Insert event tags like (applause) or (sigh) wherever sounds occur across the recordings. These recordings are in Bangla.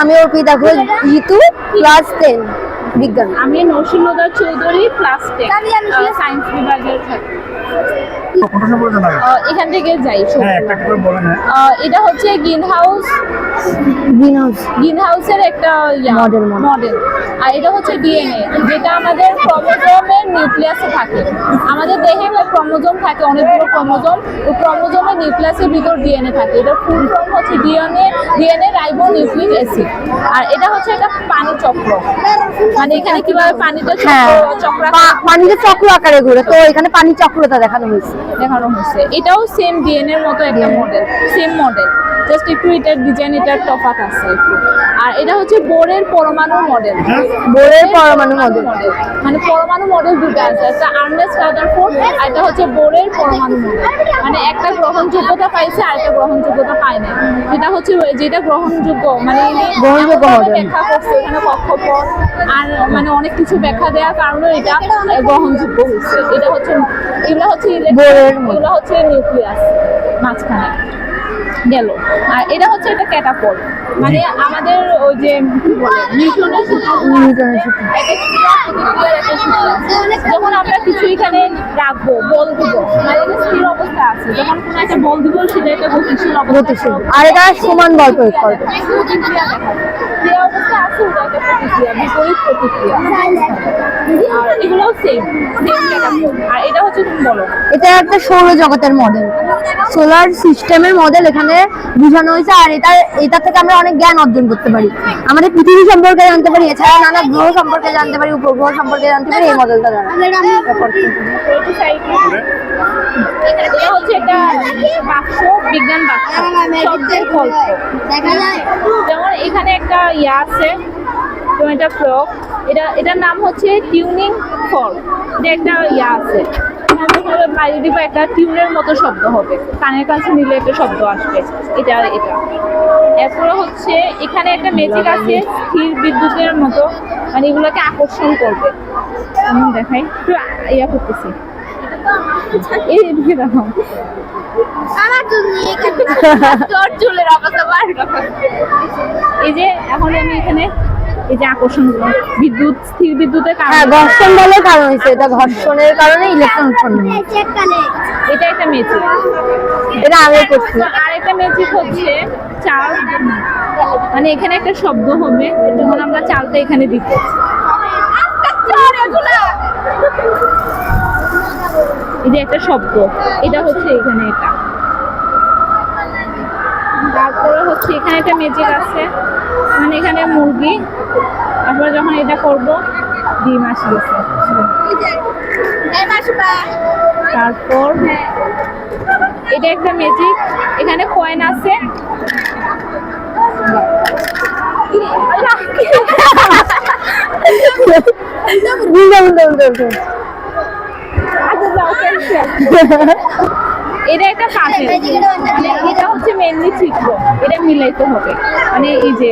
আমি অর্পিতা ঘোষ ঋতু ক্লাস টেন বিজ্ঞান। আমি নরসিংহদা চৌধুরী ক্লাস টেন সায়েন্স বিভাগের ছাত্র। এখান থেকে যাই। হ্যাঁ এটা হচ্ছে green house green house green হাউসের একটা model. মডেল আর এটা হচ্ছে ডিএনএ যেটা আমাদের ক্রোমোজোমের নিউক্লিয়াসে থাকে। আমাদের দেহে ক্রোমোজোম থাকে অনেকগুলো ক্রোমোজোম। ওই ক্রোমোজোমের নিউক্লিয়াসের ভিতর ডিএনএ থাকে। এটা ফুল ফর্ম হচ্ছে DNA DNA ribonucleic acid. আর এটা হচ্ছে একটা পানি চক্র। মানে এখানে কীভাবে হ্যাঁ চক্র চক্র পা- পানিতে চক্র আকারে ঘুরে। তো এখানে পানি চক্রতা দেখানো হয়েছে। দেখানো হয়েছে। এটাও সেম ডিএনএ এর মতো একটা মডেল সেম মডেল জাস্ট একটু এটার ডিজাইন এটার তফাৎ আছে একটু। আর এটা হচ্ছে বোরের পরমাণু মডেল বোরের পরমাণু মডেল মানে পরমাণু মডেল দুটো আছে। একটা আর্নেস্ট রাদারফোর্ড আর এটা হচ্ছে বোরের পরমাণু মডেল মানে একটা গ্রহণযোগ্যতা পাইছে আর একটা গ্রহণযোগ্যতা পায় না যেটা হচ্ছে ওই যেটা গ্রহণযোগ্য মানে গ্রহণযোগ্য model। ব্যাখ্যা করছে এখানে কক্ষপথ। আর মানে অনেক কিছু ব্যাখ্যা দেওয়ার কারণে এটা গ্রহণযোগ্য হচ্ছে এটা হচ্ছে এগুলো হচ্ছে এগুলো হচ্ছে নিউক্লিয়াস মাঝখানে। গেল। আর এটা হচ্ছে একটা ক্যাটাপল মানে আমাদের ওই যে। যখন আমরা কিছু এখানে রাখব বল দিব মানে স্থির অবস্থা আছে। যখন কোনো একটা বল দিব সেটা একটা গতিশীল অবস্থা আর এটা সমান বল প্রয়োগ করবে। ক্রিয়া অবস্থা আছে ওটা একটা প্রতিক্রিয়া বিপরীত প্রতিক্রিয়া। আর এগুলোও সেম আর এটা হচ্ছে তুমি বলো। এটা একটা সৌরজগতের মডেল সোলার সিস্টেমের মডেল এখানে বোঝানো হয়েছে, আর এটা এটা থেকে আমরা অনেক জ্ঞান অর্জন করতে পারি। আমাদের পৃথিবী সম্পর্কে জানতে পারি এছাড়া নানা গ্রহ সম্পর্কে জানতে পারি, উপগ্রহ সম্পর্কে জানতে পারি, এই মডেলটা। এটা হচ্ছে একটা বাক্স বিজ্ঞান যেমন এখানে একটা ইয়া আছে এটা ফ্রক এটা এটার নাম হচ্ছে টিউনিং ফর্ক এটা একটা ইয়া আছে। বাইরে দিব একটা টিউনের মতো শব্দ হবে কানের কাছে নিলে একটা শব্দ আসবে এটা এটা। এরপরে হচ্ছে এখানে একটা ম্যাজিক আছে স্থির বিদ্যুতের মতো মানে এগুলোকে আকর্ষণ করবে। আমি দেখাই একটু ইয়া করতেছি। এই দিকে দেখো। তোর চুলের (laughs) অবস্থা এই যে এখন আমি এখানে এই যে আকর্ষণ বিদ্যুৎ স্থির বিদ্যুতের হ্যাঁ কারণে ঘর্ষণ বলের কারণ হয়েছে। এটা ঘর্ষণের কারণে ইলেকট্রন উৎপন্ন এটা একটা ম্যাজিক এটা আমি করছি। আর একটা ম্যাজিক হচ্ছে চাল। মানে এখানে একটা শব্দ হবে যখন আমরা চালটা এখানে দিব এই যে একটা শব্দ এটা হচ্ছে এখানে এটা। তারপরে এখানে একটা ম্যাজিক আছে। মানে এখানে মুরগি। তারপরে যখন এটা করব ডিম আসতেছে তারপর এটা একটা ম্যাজিক এখানে কয়েন আছে। (laughs) আচ্ছা, যাও। (laughs) এটা একটা কাজে মানে এটা হচ্ছে মেনলি চিত্র এটা মিলাইতে হবে। মানে এই যে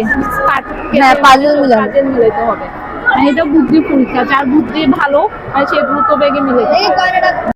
পাজল হ্যাঁ। কাজের মিলাইতে হবে। মানে এটা বুদ্ধি পরীক্ষা যার বুদ্ধি ভালো সে দ্রুত বেগে মিলাইতে